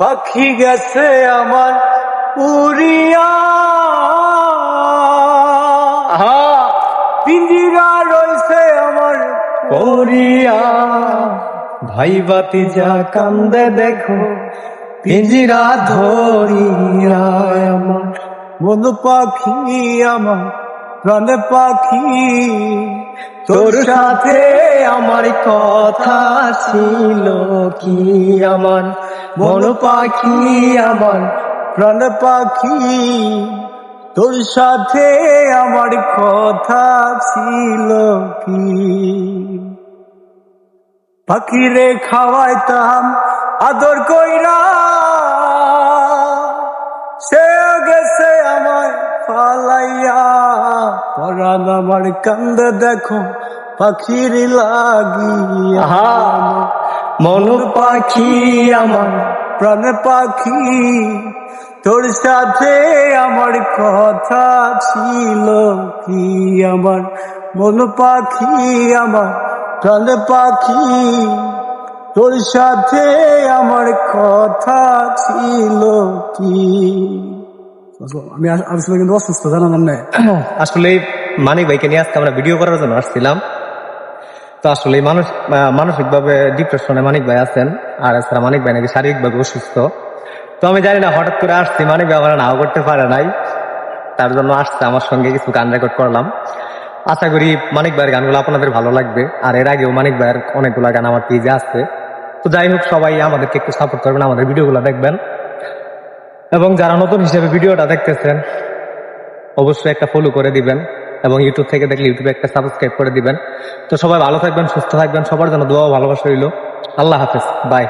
পাখি গেছে আমার উড়িয়া। পিঞ্জিরা রয়েছে আমার করিয়া। ভাই বাতি যা কান্দে দেখো পিঞ্জিরা ধরিয়া আমার। মন পাখি আমার প্রাণ পাখি, তোর সাথে আমার কথা ছিল কি আমার? মন পাখি, আমার প্রাণ পাখি, তোর সাথে আমার কথা ছিল কি? পাখিরে খাওয়াইতাম, আদর কইরা পরাণ আমার কান্দ দেখো পাখির লাগিয়া আহা! মন পাখি আমার প্রাণ পাখি। তোর সাথে আমার কথা ছিল কি আমার? মন পাখি আমার প্রাণ পাখি। তোর সাথে আমার কথা ছিল কি? আমি আস- আসলে কিন্তু অসুস্থ জানালাম না। আসলে মানিক ভাইকে নিয়ে আজকে আমরা ভিডিও করার জন্য আসছিলাম। তো আসলে মানুষ মানসিক ভাবে ডিপ্রেশনে মানিক ভাই আছেন, আর এছাড়া মানিক ভাই নাকি শারীরিক ভাবে অসুস্থ। তো আমি জানি না, হঠাৎ করে আসছি, মানিক ভাই আমার নাও করতে পারে নাই। তার জন্য আসছে, আমার সঙ্গে কিছু গান রেকর্ড করলাম। আশা করি মানিক ভাইয়ের গানগুলো আপনাদের ভালো লাগবে, আর এর আগেও মানিক ভাইয়ের অনেকগুলো গান আমার পেজে আছে। তো যাই হোক, সবাই আমাদেরকে একটু সাপোর্ট করবেন, আমাদের ভিডিওগুলো দেখবেন। এবং যারা নতুন হিসেবে ভিডিওটা দেখতেছেন, অবশ্যই একটা ফলো করে দিবেন। এবং ইউটিউব থেকে দেখলে ইউটিউবে একটা সাবস্ক্রাইব করে দিবেন। তো সবাই ভালো থাকবেন, সুস্থ থাকবেন, সবার জন্য দোয়া ভালোবাসা রইল। আল্লাহ হাফেজ বাই